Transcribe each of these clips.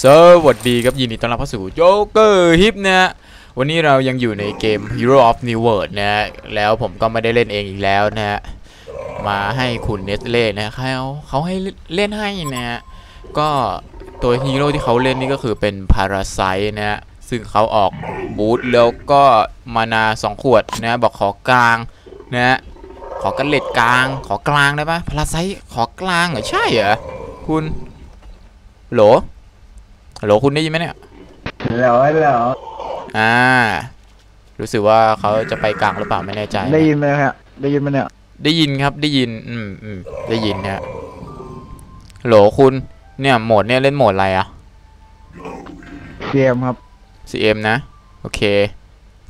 สวัสดีครับยินดีต้อนรับเข้าสู่โจ๊กเกอร์ฮิปนะฮะวันนี้เรายังอยู่ในเกม Hero of New World นะฮะแล้วผมก็ไม่ได้เล่นเองอีกแล้วนะฮะมาให้คุณเนสเล่นะเขาเขาให้เล่นให้นะฮะก็ตัวฮีโร่ที่เขาเล่นนี่ก็คือเป็นพาราไซนะฮะซึ่งเขาออกบูทแล้วก็มานาสองขวดนะ บอกขอกลางนะ ขอกันเล็ดกลาง ขอกลางได้ปะพาราไซขอกลางเหรอใช่เหรอคุณโหล ฮัลโหลคุณได้ยินไหมเนี่ยแล้วแล้วอ่า รู้สึกว่าเขาจะไปกลางหรือเปล่าไม่แน่ใจนะได้ยินไหมครับได้ยินไหมเนี่ยได้ยินครับได้ยิน อืมอืมได้ยินเนี่ยฮัลโหลคุณเนี่ยโหมดเนี่ยเล่นโหมดอะไรอะเซียมครับ CM นะ โอเค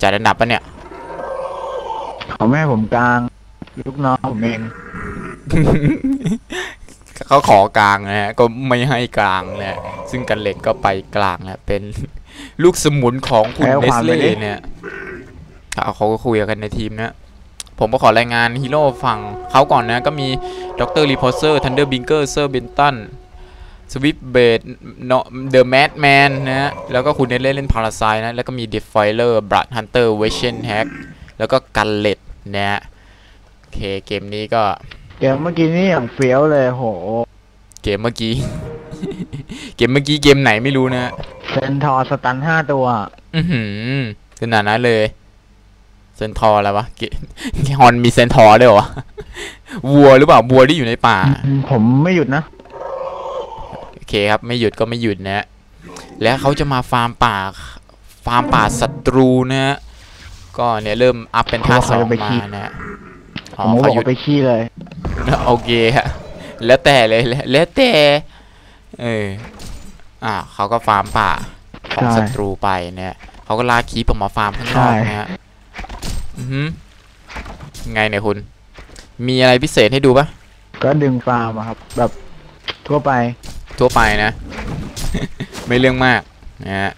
จัดอันดับปะเนี่ยของแม่ผมกลาง ลูกน้องผมเอง เขาขอกลางนะฮะก็ไม่ให้กลางนะซึ่งกันเล็กก็ไปกลางนะเป็นลูกสมุนของคุณแล้วเนควาสมเล่ไปดิเนี่ยเอาเขาก็คุยกันในทีมนะผมก็ขอรายงานฮีโร่ฝั่งเขาก่อนนะ ก็มีดรรีพอเซอร์ทันเดอร์บิงเกอร์เซอร์เบนตันสวิปเบดเดอะแมดแมนนะฮะ แล้วก็คุณเนสเล่เล่นพาราไซนะ แล้วก็มีเดฟไฟเลอร์บรัดฮันเตอร์เวชเชนแฮกแล้วก็กันเล็ดนะฮะ โอเค เกมนี้ก็ เกมเมื่อกี้นี่อย่างเฟี้ยวเลยโห เกมเมื่อกี้ เกมเมื่อกี้เกมไหนไม่รู้นะเซนทอร์สตันห้าตัว อือหือขนาดนั้นเลย เซนทอร์อะไรวะเกฮอนมีเซนทอร์ด้วยเหรอวัวหรือเปล่าวัวที่อยู่ในป่า ผมไม่หยุดนะ โอเคครับ ไม่หยุดก็ไม่หยุดนะฮะแล้วเขาจะมาฟาร์มป่า ฟาร์มป่าศัตรูนะฮะก็เนี่ยเริ่มอัพเป็นท่าสองมานะฮะผอ๋อมก็บเขาอกหยุดว่าไปขี้เลย โอเคฮะ แล้วแต่เลยแล้วแล้วแต่เอออ่าเขาก็ฟาร์มป่าของใช่ศัตรูไปเนี่ยเขาก็ลากคีปออกมาฟาร์มข้างนอกใช่นะฮะอือหือไงเนี่ยคุณ มีอะไรพิเศษให้ดูปะก็ดึงฟาร์มอะครับ แบบทั่วไป ทั่วไปนะ ไม่เรื่องมากนะฮะ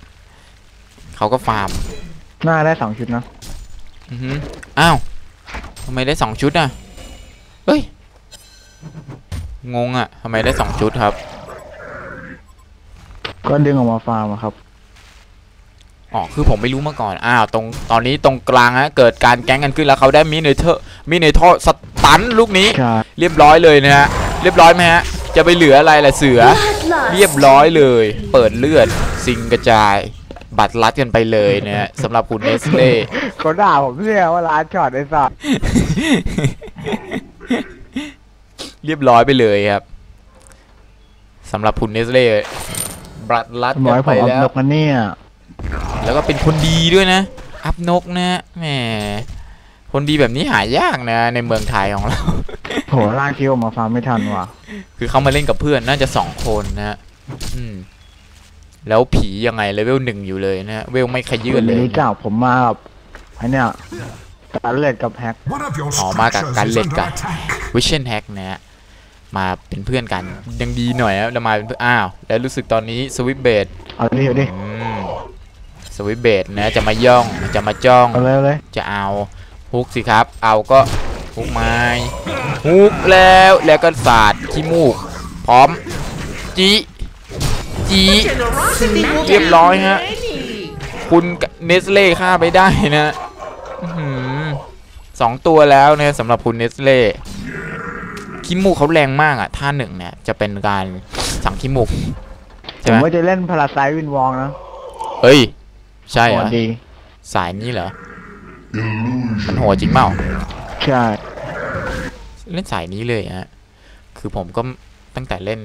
เขาก็ฟาร์มหน้าได้สองชุดนะอือหืออ้าวทำไมได้สองชุดอะเฮ้ย งงอะทำไมได้สองชุดครับ ก็ดึงออกมาฟาร์มอะครับ อ๋อ คือผมไม่รู้มาก่อน อ้าว ตรง ตอนนี้ตรงกลางฮะ เกิดการแก๊งกันขึ้นแล้วเขาได้มิเนเธอร์มิเนเธอร์สตันลูกนี้ ใช่ เรียบร้อยเลยนะฮะ เรียบร้อยไหมฮะ จะไปเหลืออะไรล่ะเสือ เรียบร้อยเลย เปิดเลือด ซิงกระจาย บัตรลัดกันไปเลยนะฮะสำหรับคุณเนสเล่ เขาด่าผมเนี่ยว่าร้านช็อตไอ้สัส เรียบร้อยไปเลยครับสำหรับคุณเนสเล่บัตรลัดบอกักนให้ผไปมเอาแล้วนกมันเนี่ยแล้วก็เป็นคนดีด้วยนะ อัพนกนะแหมคนดีแบบนี้หายากนะ ในเมืองไทยของเราโหล่างคิวออกมาฟาร์มไม่ทันว่ะ คือเขามาเล่นกับเพื่อนน่าจะสองคนนะฮะอืมแล้วผียังไงเลเวลหนึ่งอยู่เลยนะฮะเวลไม่ขยื่นเลยนี้เก่าผมมาแบบไอ้เนี่ยการเล่นกับแฮก One of your อ๋อมากับ structures การ is เล่น under กัน attack. วิเชนแฮกนะฮะ มาเป็นเพื่อนกันยังดีหน่อยนะแล้วมาเป็นเพื่อนอ้าวแล้วรู้สึกตอนนี้สวิปเบดเอาดิเอาดิอืมสวิปเบดนะจะมาย่องจะมาจ้องเอาเลยเอาเลยจะเอาฮุกสิครับ เอาก็ฮุกไม้ฮุกแล้วแล้วก็สาดขี้มูก พร้อมจีจีเรียบร้อยฮะคุณเนสเล่ฆ่าไปได้นะอื้อหือสองตัวแล้วนะสำหรับคุณเนสเล่ ขี้มูกเขาแรงมากอะท่าหนึ่งเนี่ยจะเป็นการสั่งขี้มูกผใช่มไหมว่าจะเล่นพาราไซวินวองนะเฮ้ย ใช่เหรโหอดดีสายนี้เหรอมันโหดจริงเปล่า ใช่เล่นสายนี้เลยฮะ คือผมก็ตั้งแต่เล่น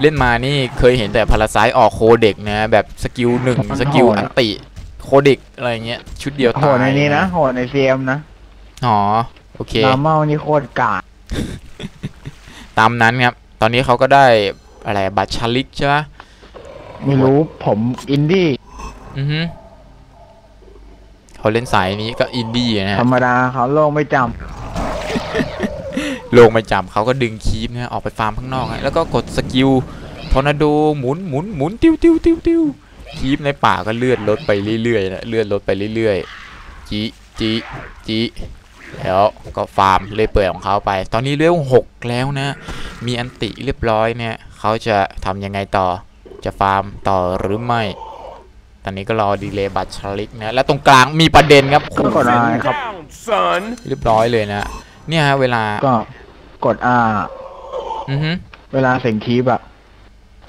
เล่นมานี่เคยเห็นแต่พาราไซออกโคเด็กนะ แบบสกิลหนึ่งสกิลอันติ โคเด็กอะไรเงี้ย ชุดเดียวโหตาดยในนี้นะโหดในเซียมนะอ๋อ โอเคนอร์มัลนี่โคตรกาดตามนั้นครับ ตอนนี้เขาก็ได้อะไรบัตรชาลิกใช่ไหมไม่รู้ผมอินดี้อือฮึเขาเล่นสายนี้ก็อินดี้นะธรฮะรมดาเขาโลงไม่จลงไปจับเขาก็ดึงคีปนะฮะออกไปฟาร์มข้างนอกฮะแล้วก็กดสกิลทอร์นาโดหมุนหมุนหมุนติ้วติ้วติ้วติ้วคีปในป่าก็เลือดลดไปเรื่อยๆนะเลือดลดไปเรื่อยๆจีจีจี แล้วก็ฟาร์มเรื่อยเปื่อยของเขาไป ตอนนี้เลี้ยวหกแล้วนะ มีอันติเรียบร้อยเนี่ยเขาจะทำยังไงต่อ จะฟาร์มต่อหรือไม่ ตอนนี้ก็รอดีเลย์บัตรชลิกนะ แล้วตรงกลางมีประเด็นครับก็กด R ครับ Down, son. เรียบร้อยเลยนะ เนี่ยฮะเวลา ก็กด R อือฮึเวลาเสียงคีบอะ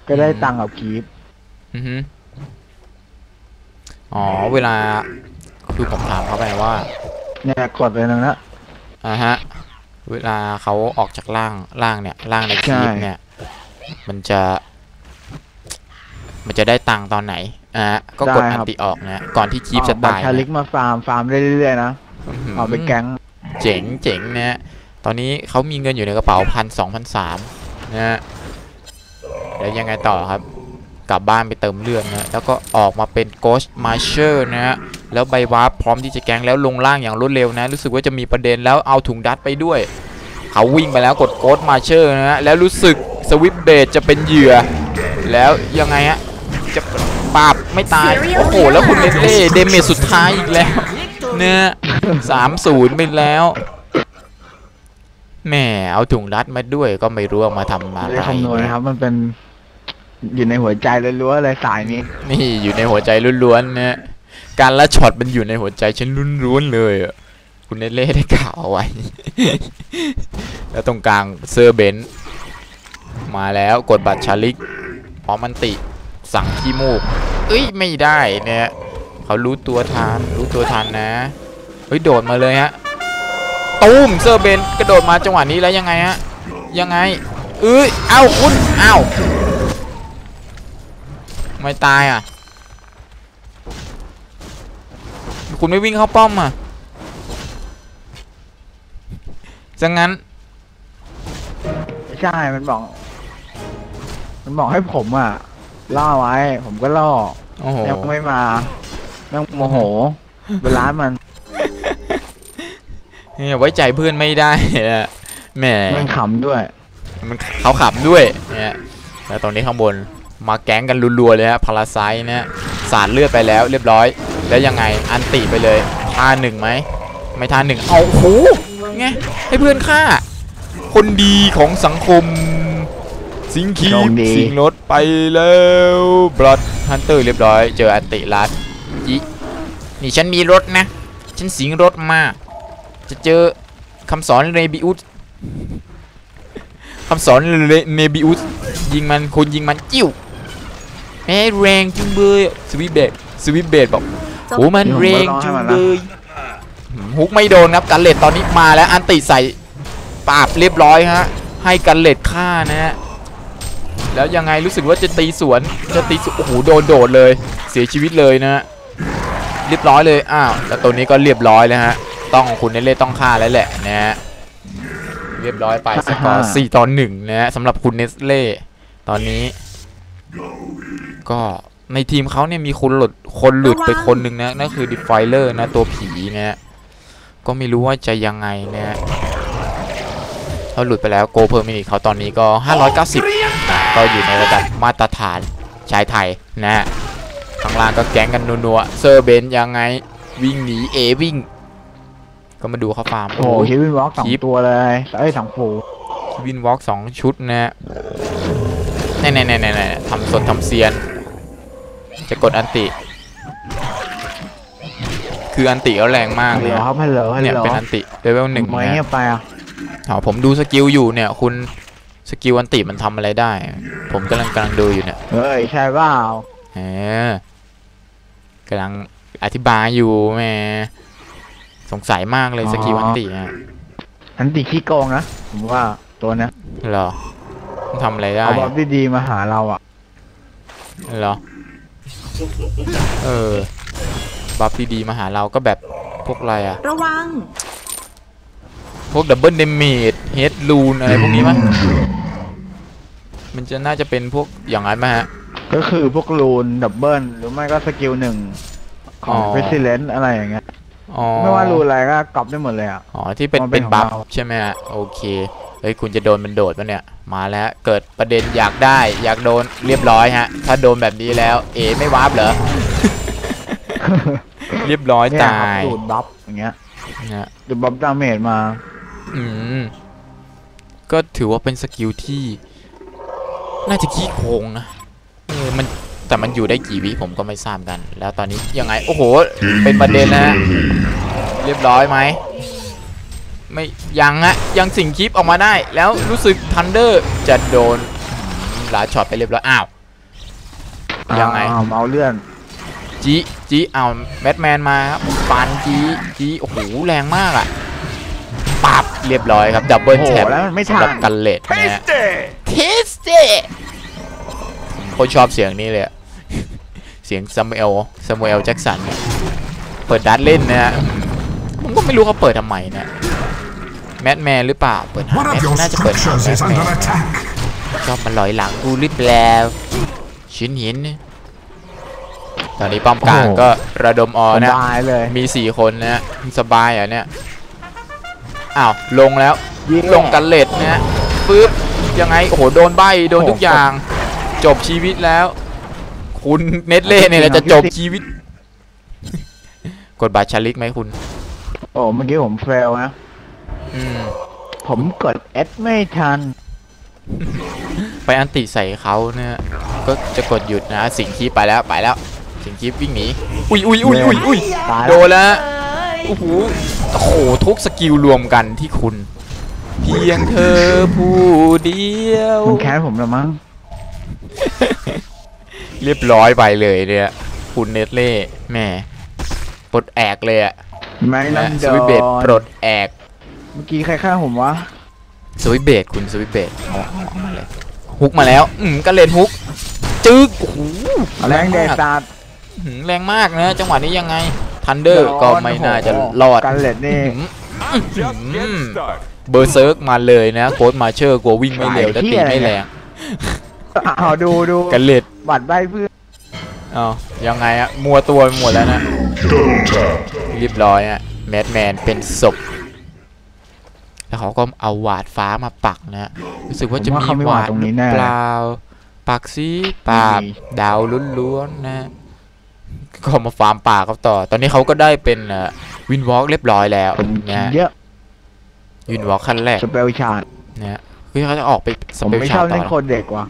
ก็ได้อืมตังค์กับคีบอือฮึอ๋อ เวลา คือผมถามเขาไปว่า เนี่ยกดเลยนะนะอ่าฮะ เวลาเขาออกจากร่างร่างเนี่ยร่างในคลิปใช่เนี่ย มันจะ มันจะได้ตังค์ตอนไหนอ่าฮะก็กดอันติออกนะก่อนที่คลิปจะเอบัตตารยชาลิกนะมาฟาร์มฟาร์มได้เรื่อยๆนะอื้อหือเอาไปแก๊งเจ๋งเจ๋งนะฮะตอนนี้เขามีเงินอยู่ในกระเป๋าพันสองพันสามนะฮะแล้วยังไงต่อครับ กลับบ้านไปเติมเลือดนะแล้วก็ออกมาเป็น Ghost Marcher นะฮะ แล้วใบวาร์ปพร้อมที่จะแกงแล้วลงล่างอย่างรวดเร็วนะ รู้สึกว่าจะมีประเด็นแล้วเอาถุงดัดไปด้วย เขาวิ่งไปแล้วกด Ghost Marcher นะฮะแล้วรู้สึกสวิปเบดจะเป็นเหยื่อ แล้วยังไงฮะจะปราบไม่ตายโอ้โหแล้วคุณเนเต้เดเมจสุดท้ายอีกแล้วเนี่ยสามศูนย์ไปแล้วแหมเอาถุงรัดมาด้วยก็ไม่รู้เอามาทำอะไรได้คำนวณนะครับ มันเป็นอยู่ในหัวใจล้วนๆเลยสายนี้ นี่อยู่ในหัวใจล้วนๆนะ การละช็อตมันอยู่ในหัวใจฉันล้วนๆเลยอะคุณเนเล่ได้กล่าวเอาไว้ แล้วตรงกลางเซอร์เบนมาแล้วกดบัตรชาลิกพร้อมมันติสั่งขี้มูก เอ้ยไม่ได้เนี่ยเขารู้ตัวทันรู้ตัวทันนะ เฮ้ยโดดมาเลยฮะตูมเซอร์เบนกระโดดมาจังหวะนี้แล้วยังไงฮะยังไงเอ้ยเอ้าคุณเอ้าไม่ตายอะ คุณไม่วิ่งเข้าป้อมอะจังงั้น ใช่ มันบอก มันบอกให้ผมอะ ล่อไว้ ผมก็ล่อโอ้โหยังไม่มายังโมโหเป็นร้านมันเนี่ยไว้ใจเพื่อนไม่ได้อะแหมมันขำด้วย มันเขาขับด้วยเนี่ยแล้วตรงนี้ข้างบนมาแก๊งกันรัวๆเลยฮะพาราไซเนี่ยสาดเลือดไปแล้วเรียบร้อย แล้วยังไงอันติไปเลยท่าหนึ่งไหมไม่ท่าหนึ่งเอาโอ้โหไงให้เพื่อนฆ่า คนดีของสังคม สิงคีโชคดีสิงรถไปแล้วบลัดฮันเตอร์เรียบร้อย เจออันติลัดยินี่ฉันมีรถนะ ฉันสิงรถมา จะเจอคำสอนเรบิอุสคำสอนเรเนบิอุสยิงมันคุณยิงมันจิ้วแม่แรงจุงเบยสวิปเบดสวิปเบดบอก โอ้มันแรงจุงเบยหืมฮุกไม่โดนครับกันเลตตอนนี้มาแล้วอันติใส่ปราบเรียบร้อยฮะให้กันเลตฆ่านะฮะแล้วยังไงรู้สึกว่าจะตีสวนจะตีสวนโอ้โหโดนโดดเลย เสียชีวิตเลยนะฮะเรียบร้อยเลยอ้าวแล้วตัวนี้ก็เรียบร้อยแล้วฮะต้องคุณเนเล่ต้องฆ่าแล้วแหละนะฮะเรียบร้อยไปสกอร์อ่าสี่ต่อหนึ่งนะฮะสำหรับคุณเนสเล่ตอนนี้ก็ ในทีมเขาเนี่ยมีคนหลุดคนหลุดไปคนหนึ่งนะนั่นคือดิฟไฟเลอร์นะตัวผีนะฮะก็ไม่รู้ว่าจะยังไงนะฮะเขาหลุดไปแล้วโกเพอร์มินิเขาตอนนี้ก็ 590 ก็อยู่ในระดับมาตรฐานชายไทยนะฮะข้างล่างก็แก๊งกันนัวๆเซอร์เบนยังไงวิ่งหนีเอวิ่ง ก็มาดูเขาฟาร์มโอ้โหคิดวินวอล์กสองคลิปตัวเลยเอ้ยสองฟูวินวอล์กสองชุดนะฮะแน่ๆๆๆทำสดทำเซียน จะกดอันติ คืออันติเขาแรงมากฮัลเลโหลยครับฮัลโหลฮัลเนี่ยโหลเป็นอันติเลเวลหนึ่งทำไมนะเงียบไปอะอ๋อผมดูสกิลอยู่เนี่ย คุณสกิลอันติมันทำอะไรได้ ผมกำลังกำลังดูอยู่เนี่ยเฮ้ยใช่เปล่าเออกำลังอธิบายอยู่แหมสงสัยมากเลยสกิลอันติอะอันติขี้โกงนะผมว่าตัวเนี้ยเหรอมันทำอะไรได้เอาบอลดีๆมาหาเราอะเหรอ เออ บัฟดีๆมาหาเราก็แบบพวกอะไรอะระวัง พวกดับเบิลเดเมจเฮดลูนอะไรพวกนี้มั้ยมันจะน่าจะเป็นพวกอย่างนั้นไหมฮะ ก็คือพวกรูนดับเบิลหรือไม่ก็สกิลหนึ่งของอ๋อเ e ส i เลนอะไรอย่างเงี้ยอ๋อไม่ว่ารูนอะไรก็กรอบได้หมดเลยอะ อ๋อ ที่เป็นมันเป็เป็นนของบัฟเราใช่ไหมฮะ โอเคเฮ้ยคุณจะโดนมันโดดปะเนี่ย มาแล้วเกิดประเด็นอยากได้อยากโดนเรียบร้อยฮะ ถ้าโดนแบบนี้แล้ว เอไม่วาร์ปเหรอ เรียบร้อยเนี่ยตาครับยดูดบัฟอย่างเงี้ยนะดูดบัฟดาเมจมา อืม ก็ถือว่าเป็นสกิลที่ น่าจะขี้โกงนะเอออมันแต่มันอยู่ได้กี่วิผมก็ไม่ทราบกัน แล้วตอนนี้ยังไง โอ้โห เป็นประเด็นแล้วฮะเรียบร้อยไหม ไม่ยังอะยังสิ่งคลิปออกมาได้ แล้วรู้สึกทันเดอร์จะโดนอืมลาช็อตไปเรียบร้อยอ้าวยังไงอ้าวเมาเลื่อนจีจีเอาแบทแมนมาครับฟันจีจีโอ้โหแรงมากอะปับเรียบร้อยครับดับเบิลโอ้โหแท็บแล้วมันไม่สำหรับทันกันเลดนะฮะเทสเต้ผมโคตรชอบเสียงนี้เลยอะเสียงซามูเอลซามูเอลแจ็กสันเนี่ยเปิดดัดเล่นนะฮะผมก็ไม่รู้เขาเปิดทำไมนะแมทแมนหรือเปล่า เปิดหา One แม of ท your น่าจะเปิดหา structures แมท is แม under น attack. ชอบมันลอยหลังกูหรือเปล่าชิ้นหินเนี่ยตอนนี้ป้อมกลางโอ้โหก็ระดมออสนะบายเลยมีสี่คนนะฮะสบายอะเนี่ยอ้าวลงแล้วเย้ลงกันเลดนะฮะปึ๊บยังไงโอ้โหโดนใบโดนทุกอย่าง จบชีวิตแล้ว คุณเน็ตเล่เนี่ยแหละจะจบชีวิต กดบัตรชาลิกไหมคุณ โอ้เมื่อกี้ผมเฟลนะอืม ผมกดเอสไม่ทัน ไปอันติใส่เขาเนี่ย ก็จะกดหยุดนะ สิงคีปไปแล้วไปแล้ว สิงคีปวิ่งหนี อุ้ยอุ้ยอุ้ยอุ้ยอุ้ยตายโดแล้วนแล้วฮะโอ้โห โอ้โห ทุกสกิลรวมกันที่คุณ เพียงเธอผู้เดียวมันแค้นผมละมั้ง เรียบร้อยไปเลยเนี่ยคุณเนตเล่แหม่ปลดแอกเลยอะไม่นั่นะนสโดวิตเบดปลนดแอกเมื่อกี้ใครฆ่าผมวะสวิตเบดคุณสวิตเบดเอาเอาเอามาเลยฮุกมาแล้ว อืมกระเลนฮุก จึ๊กโอ้โหแรงเดมากซาดหืมแรงมากนะ จังหวะนี้ยังไง ทันเดอร์ก็ไม่น่าจะรอดกันเล็ดนี่อืมเบอร์เซิร์กมาเลยนะโค้ดมาเชอร์กลัววิ่งไม่เร็วและตีไม่แรงเอาดูดูกันเล็ดบัตรใบเพื่อนเอายังไงอะมัวตัวไปหมดแล้วนะเรียบร้อยอะแมดแมนเป็นศพ แล้วเขาก็เอาหวาดฟ้ามาปักนะรู้สึกว่าจะผมว่ามีเขาไม่หวาวาดดตรงนี้หแน่รือเปล่าปักซิปาบไม่มีดาวล้วนๆนะก็มาฟาร์มป่าเขาต่อ ตอนนี้เขาก็ได้เป็นวินวอล์กเรียบร้อยแล้วผมนะเยอะวินวอล์กขั้นแรกสเปลชาร์ดนะคือเขาจะออกไปสผมเปไม่เชีชยอลบต่เล่นอโคดเด็กว่ะ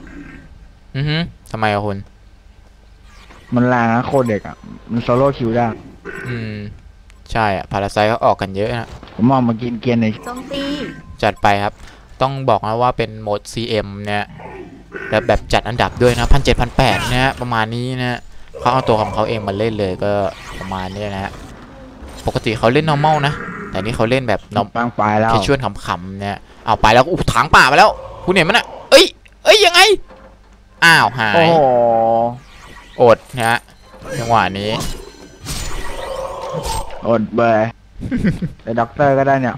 อือฮึทำไมอะคุณมันแรงนะโคดเด็กอะ มันโซโล่คิวได้ อืม ใช่อะพาราไซเขาออกกันเยอะนะ ผมมองมากินเกียร์ในโจมตีจัดไปครับ ต้องบอกนะว่าเป็นโหมด CM เนี่ยแบบแบบจัดอันดับด้วยนะพันเจ็ดพันแปดนะฮะประมาณนี้นะฮะเขาเอาตัวของเขาเองมาเล่นเลยก็ประมาณนี้นะฮะปกติเขาเล่น normal นะ แต่นี่เขาเล่นแบบนมปังปลายแล้วแคชชวลขำๆเนี่ยเอาไปแล้วอู้ถางป่าไปแล้ว คุณเห็นมั้ยน่ะเอ้ย เอ้ยยังไง อ้าวหาโอ้ยโหอดนะฮะจังหวะนี้ อดเบย แต่ด็อกเตอร์ก็ได้เนี่ย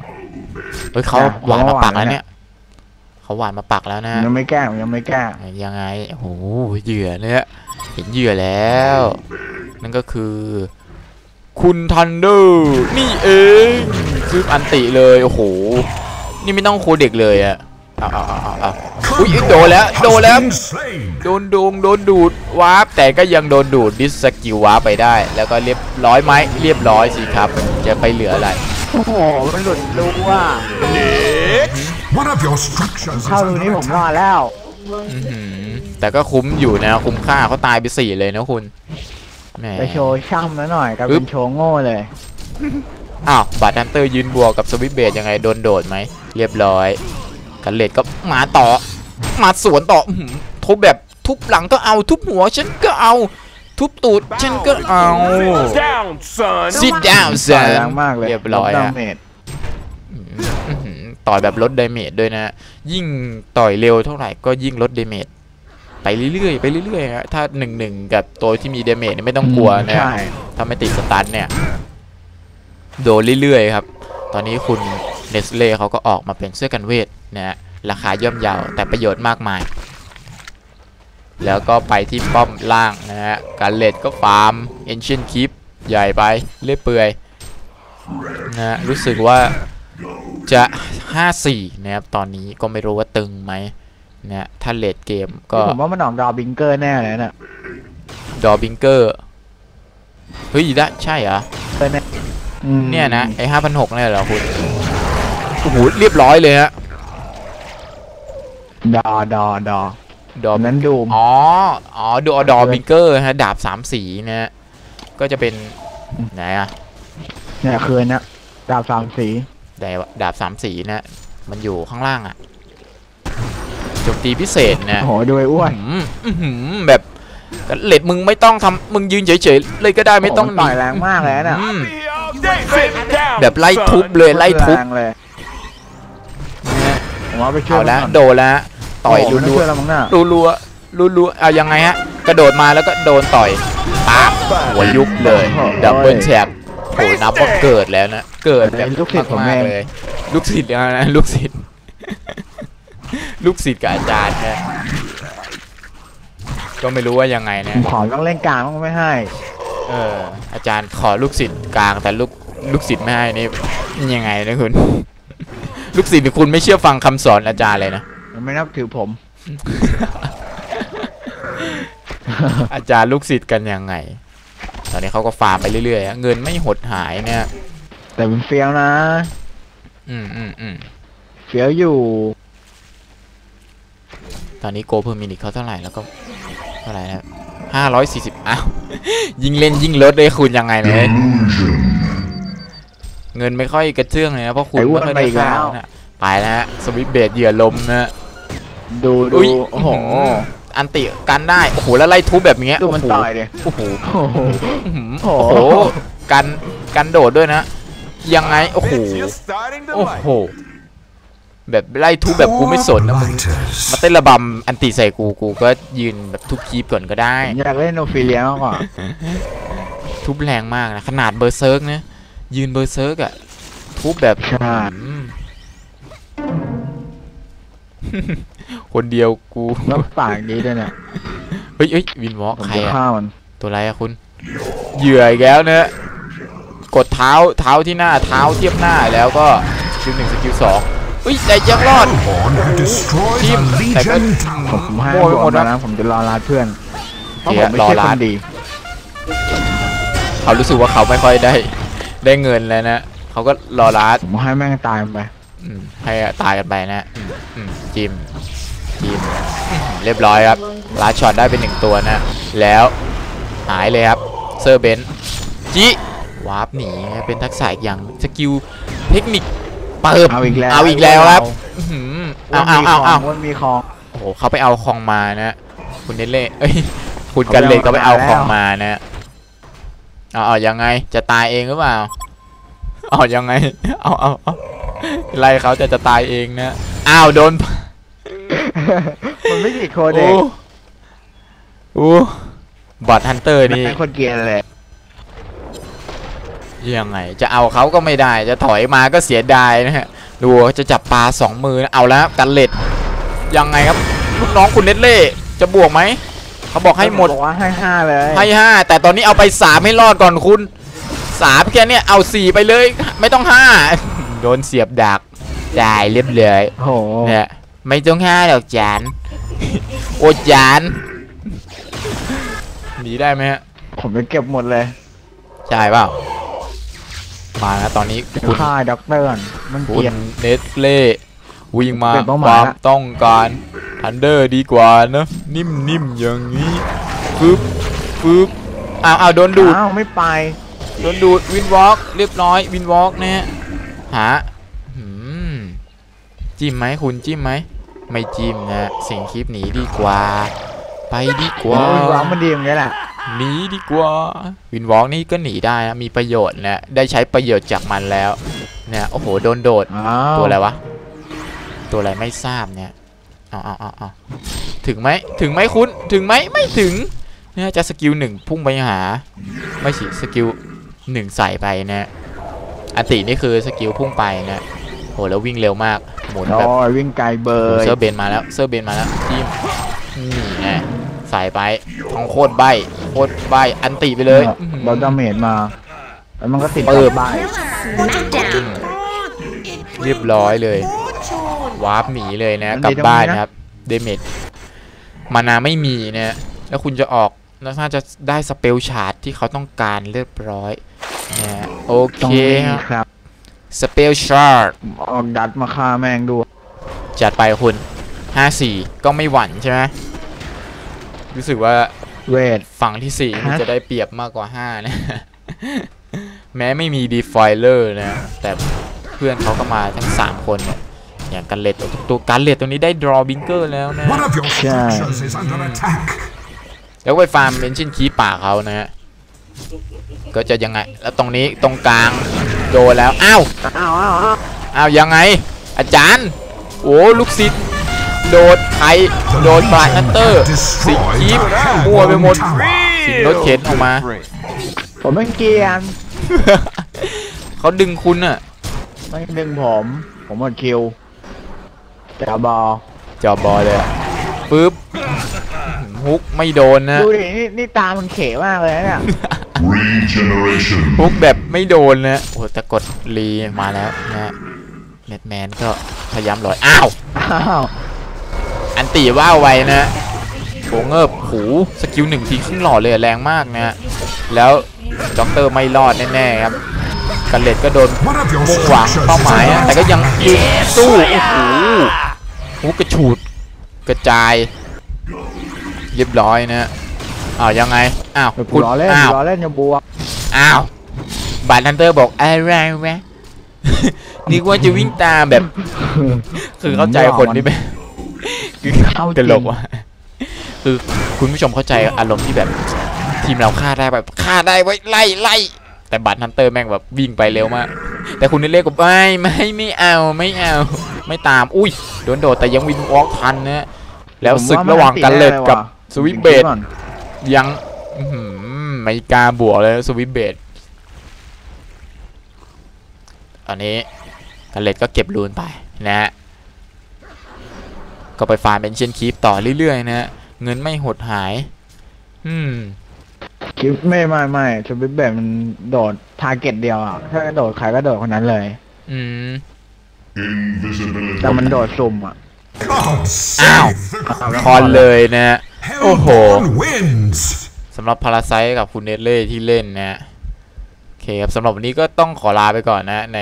เฮ้ยเขาอะหวานมาปักเขาหวานแล้วแล้วเนี่เนี่ยยเขาหวานมาปักแล้วนะฮะยังไม่แก้ยังไม่แก้ยังไงโอ้โหเหยื่อเนี่ยเห็นเหยื่อแล้ว นั่นก็คือ คุณทันเดอร์นี่เองคืออันติเลยโอ้โหนี่ไม่ต้องโคเด็กเลยอะ เอาเอาเอาเอาเอาอุ้ยโดนแล้วโดนแล้ว Been slain. โดนดงโดนดูดวาร์ปแต่ก็ยังโดนดูดดิสสกิลวาร์ปไปได้ แล้วก็เรียบร้อยไหมเรียบร้อยสิครับ จะไปเหลืออะไรโอ้โหมันหลุดรู้ว่า One of your structures is เข้ารู under นี้ผมรอ attack. ดแล้วอื้อหือแต่ก็คุ้มอยู่นะ คุ้มค่าเขาตายไปสี่เลยนะคุณแหมไปโชว์ช่ำแล้วหน่อยกลายอึ๊เป็บนโชว์โง่เลยอ้าวบาดดันเตอร์ยืนบวกกับสวิตช์เบดยังไงโดนโดดไหมเรียบร้อย กันเลดก็มาต่อ มาสวนต่ออื้อหือทุบแบบทุบหลังก็เอาทุบหัวฉันก็เอา ทุบตูดฉันก็เอา down, son. sit down ต่อย son แรงมากเลยเรียบร้อยลดดาอะเมจอื้อหือต่อยแบบลดดาเมจด้วยนะยิ่งต่อยเร็วเท่าไหร่ก็ยิ่งลดดาเมจไปเรื่อยๆไปเรื่อยๆฮะถ้าหนึ่งหนึ่งกับตัวที่มีดาเมจเนี่ยไม่ต้องกลัวนะใช่ถ้าไม่ติดสตันเนี่ย โดนเรื่อยๆครับ ตอนนี้คุณ เนสเล่เขาก็ออกมาเป็นเสื้อกันเวทนะฮะราคาย่อมเยาวแต่ประโยชน์มากมาย แล้วก็ไปที่ป้อมล่างนะฮะการเลดก็ฟาร์มเอนเชียนคิปใหญ่ไปเรื่อยเปื่อยนะฮะรู้สึกว่าจะ 5-4 นะครับ ตอนนี้ก็ไม่รู้ว่าตึงไหมนะฮะถ้าเลดเกมก็ ผมว่ามันออกดอบิงเกอร์แน่เลยน่ะดอบิงเกอร์ เฮ้ยได้ใช่เหรอเกอร์แน่อืมเนี่ยนะ ไอ้ห้าพันหกเนี่ยเหรอคุณ โอ้โหเรียบร้อยเลยฮะดอดอดอดออัมนนั้นดูมอ๋ออ๋อดูอดอบิงเกอร์ฮะดาบสามสีนะฮะก็จะเป็นไหนอะเนี่ยคืนนะดาบสามสีดาบดาบสามสีนะมันอยู่ข้างล่างอะโจมตีพิเศษนะโอ้โหดูไอ้อ้วนอืมอื้อหือแบบเลดมึงไม่ต้องทำมึงยืนเฉยๆเลยก็ได้ไม่ต้องโโหนต่อยแรงมากเลยนะอืม Be all day sitting down, แบบไล่ทุบ son. เลยไล่ทุบแรงเลยนะฮะ ผมว่าไปช่วยเอาละมันก่นโดนแล้วต่อยโโหรัมันวช่วยเรามั้งน่ะๆรัวๆรัวๆเอายังไงฮะ กระโดดมาแล้วก็โดนต่อยปั๊บหัวยุบเลยดับเบิลแชปโหนับว่าเกิดแล้วนะเกิดแบบลูกศิษย์ผมมากเองๆเลย ลูกศิษย์นะลูกศิษย์ลูกศิษย์กับอาจารย์นะก็ไม่รู้ว่ายังไงผนะมขอต้องเล่นกลางต้องไม่ให้ เอออาจารย์ขอลูกศิษย์กลางแต่ลูกลูกศิษย์ไม่ให้นี่ยังไงนะคุณ ลูกศิษย์คุณไม่เชื่อฟังคำสอนอาจารย์เลยนะมันไม่นับถือผม อาจารย์ลูกศิษย์กันยังไง ตอนนี้เขาก็ฟาร์มไปเรื่อยๆอะเงินไม่หดหายเนี่ย แต่มันเฟี้ยวนะ อืมอืมอืมเฟี้ยวอยู่ ตอนนี้โกเพอร์มินิกเขาเท่าไหร่แล้วก็เท่าไหร่นะห้าร้อยสี่สิบอ้าว ยิงเล่นยิงลดเลยคุณยังไงเนี่ย เงินไม่ค่อยกระเตื้องเลยนะเพราะคุณไอ้อ้วนไม่ค่อยไปได้อีกแล้วข้าวนะไปแล้วฮะสวิตช์เบดเหยื่อลมนะดูอุ๊ดูยโอ้โหอันติกันได้โอ้โหแล้วไล่ทุบแบบเนี้ยดูมันโอ้โหต่อยดิโอ้โหโอ้โหอื้อหือโอ้โอ้โหโหกันกันโดดด้วยนะ ยังไงโอ้โห Bitch, you're starting to โอ้ like โหแบบไล่ทุบแบบกูไม่สนนะมึง Blighters. มาเต้นระบำอันติใส่กูกูก็ยืนแบบทุบคีบก่อนก็ได้ผมอยากเล่นโนฟิเลียมากกว่าทุบแรงมากนะขนาดเบอร์เซิร์กนะ ยืนเบอร์เซิร์กอะทุบแบบใช่อืมคนเดียวกูแล้วปากดีด้วยเนี่ยเฮ้ยเฮ้ยวินวอล์กผมใครจะอะฆ่ามันตัวอะไรอะคุณ เหยื่ออีกแล้วนะกดเท้าเท้าที่หน้าเท้าเทียบหน้าแล้วก็สกิลหนึ่งสกิลสองอุ้ยแต่ยังรอด On who destroys Team, a legion like tower. ผมให้โอ้ยบอหมกดมาแล้วนะผมจะรอรัดเพื่อนเพราะเดี๋ผยวมไม่ใช่รอครัดนดี เขารู้สึกว่าเขาไม่ค่อยได้ ได้เงินแล้วนะเขาก็รอรัดผมให้แม่งตายมันไปอืมให้ตายกันไปนะอืมอืมจิมจิมอืมเรียบร้อยครับลัดช็อตได้เป็นหนึ่งตัวนะ แล้วหายเลยครับเซอร์เบนจิวาร์ปหนีเป็นทักษะอีกอย่างสกิลเทคนิคเปิบเอาอีกแล้วเอาอีกแล้วครับอื้อหือเอาเอาเอาเอาวนมีของโอ้โหเขาไปเอาคองมานะ คุณเนเล่เอ้ยคุณกันเลยก็ไปเอาคองมานะ เอาเอายังไงจะตายเองหรือเปล่าเอายังไงเอาเอาเอาไล่เขาจะจะตายเองนะอ้าวโดนมันไม่ติดโคโอ้เด็กโอ้บอทฮันเตอร์นี่แม่งคนเกลียร์เลยยังไง จะเอาเขาก็ไม่ได้ จะถอยมาก็เสียดายนะฮะ ดูจะจับปลาสองมือนะเอาแล้วครับกันเล็ดยังไงครับ ลูกน้องคุณเนตเล่ จะบวกไหม เขาบอกให้หมดบอกว่าให้ห้าเลยให้ห้าแต่ตอนนี้เอาไปสามให้รอดก่อนคุณสามแค่เนี้ยเอาสี่ไปเลย ไม่ต้องห้าโดนเสียบดักจ่ายเรียบเลยโอ้โหเนี่ยไม่ต้องห้าหรอกจานโอจานหนีได้ไหมฮะผมจะเก็บหมดเลย ใช่เปล่ามานะตอนนี้คุณฆ่าด็อกเตอร์ก่อนมันเกคุลียณดเนสเล่วิ่งมาเป็นเป้าหคมายวามละต้องการ ทันเดอร์ดีกว่านะนิ่มๆอย่างนี้ฟึบฟึบอ้าวอ้าวโดนดูดอ้าวไม่ไปโดนดูดวินวอล์กเรียบร้อยวินวอล์กเนี่ยหาหืมจิ้มไหมคุณจิ้มไหมไม่จิ้มนะเสียงคลิปหนีดีกว่า ไปดีกว่าวินวอล์กมันดีอย่างนี้แหละหนีดีกว่าวินวอล์กนี่ก็หนีได้นะมีประโยชน์นะได้ใช้ประโยชน์จากมันแล้วเนี่ยโอ้โหโดนโดดอ้าวตัวอะไรวะตัวอะไรไม่ทราบเนี่ย เอาเอาเอาเอาถึงไหมถึงไหมคุณถึงไหมไม่ถึงเนี่ยจะสกิลหนึ่งพุ่งไปหา ไม่สิสกิลหนึ่งใส่ไปนะอันตินี่คือสกิลพุ่งไปนะโหแล้ววิ่งเร็วมากหมุนแบบโอ้ยวิ่งไกลเบโอ้ยเซอร์เบนมาแล้วเซอร์เบนมาแล้วจิ้มนี่ไงใส่ไปทองโคตรใบโคตรใบอันติไปเลยอื้อหือเราดาเมจมาแล้วมันก็ติดเปิบกับใบเรียบร้อยเลย วาร์ปหนีเลยนะกลับบ้านนะครับเดเมจมานาไม่มีนะแล้วคุณจะออกแล้วน่าจะได้สเปลชาร์ดที่เขาต้องการเรียบร้อยนะโอตเครงนี้ครับครับสเปลชาร์ดผมออกดัดมาฆ่าแม่งด้วยจัดไปคุณ54ก็ไม่หวั่นใช่ไหมรู้สึกว่าเวทฝั่งที่สี่นี่ฮะจะได้เปรียบมากกว่าห้านะแม้ไม่มีดีไฟเลอร์นะ แต่เพื่อนเขาก็มาทั้งสามคนเนี่ย อย่างกันเลตตัวกันเลตตัวนี้ได้ดรอบิงเกอร์แล้วนะ One of your structures is under attack. แล้วไปฟาร์มเมนชินคีป่าเขานะฮะก็จะยังไง แล้วตรงนี้ตรงกลางโดนแล้ว อ้าวอ้าวอ้าวอ้าวอ้าวยังไง อาจารย์ โอ้ลูกศิษย์โดดไทยโดนบลาดนัตเตอร์ สิงคีปมั่วไปหมด สิงรถเข็นออกมา ผมเป็นเกรียนเขาดึงคุณอะไม่ดึงผม ผมหมดคิว จะบอลจอบบอลเลยอะปึ๊บฮุกไม่โดนนะดูดินี่นี่ตามันเขมากเลยนะเนี่ย Regeneration. ฮุกแบบไม่โดนนะโอ้แต่กดรีมาแล้วนะฮะแมทแมนก็พยายามลอยอ้าวอ้าวอันตีว่าวไวนะโหเงิบหูสกิลหนึ่งทีขึ้นหล่อเลยอะแรงมากนะฮะแล้วด็อกเตอร์ไม่รอดแน่ๆครับกันเลดก็โดน One of your มุ่งหวัง structures เป้า is หมาย under อะแต่ก็ attack. ยังยืนสู้โอ้โห หูกระฉูดกระจายเรียบร้อยนะอ้าวยังไงอ้าวเดี๋ยวกูล้อเล่นอ้าวล้อเล่นอย่าบัวอ้าวบาร์ทันเตอร์บอกอะไรวะนึกว่าจะวิ่งตามแบบ คือเข้าใจคนที่แบบคือเข้าจริงตลกว่ะคือคุณผู้ชมเข้าใจอารมณ์ที่แบบ ทีมเราฆ่าได้แบบฆ่าได้ไว้ไล่ไล่ แต่บัตรฮันเตอร์แม่งแบบวิ่งไปเร็วมาก แต่คุณนี่เล่ก็ไม่ไม่ไม่เอาไม่เอา ไม่ตาม อุ้ยโดนโดดแต่ยังวินวอล์กทันนะแล้วศึกระหว่างกันเลดกับสวิปเบดยังอื้อหือไม่กล้าบวกเลยสวิปเบดตอนนี้กันเลดก็เก็บรูนไปนะฮะก็ไปฟาร์มเป็นเชนคีปต่อเรื่อยๆนะฮะเงินไม่หดหาย อืม คลิปไม่ไม่ไม่สวิปเบดมันโดดทาร์เก็ตเดียวอะ ถ้าโดดใครก็โดดคนนั้นเลย อืม Invisibility. แต่มันโดดสุ่มอะ God Ow. save the คอนเลยนะฮะโอ้โห Hellborn wins. สำหรับพาราไซกับคุณเนตเล่ที่เล่นนะฮะโอเคครับสำหรับวันนี้ก็ต้องขอลาไปก่อนนะใน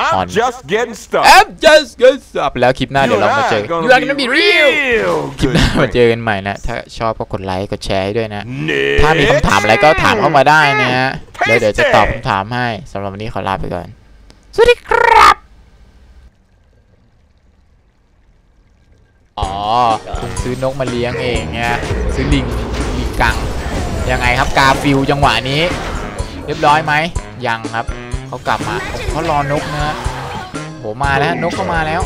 I'm On. just getting started. I'm just good up แล้วคลิปหน้าเดี๋ยวเรามาเจอ You and I You are gonna be real real คลิป good หน้ามาเจ friends. อกันใหม่นะ ถ้าชอบก็กดไลค์กดแชร์ให้ด้วยนะ Next. ถ้ามีคำถามอะไรก็ถามเข้ามาได้นะฮะแล้วเดี๋ยวจะตอบคำถามให้สำหรับวันนี้ขอลาไปก่อน สวัสดีครับ อ๋อคุณซื้อนกมาเลี้ยงเองเนี่ยซื้อลิงลิงกัง ยังไงครับกาฟิลจังหวะนี้ เรียบร้อยไหม ยังครับ เขากลับมาเขารอนกนะฮะโหมาแล้วนกเข้ามาแล้ว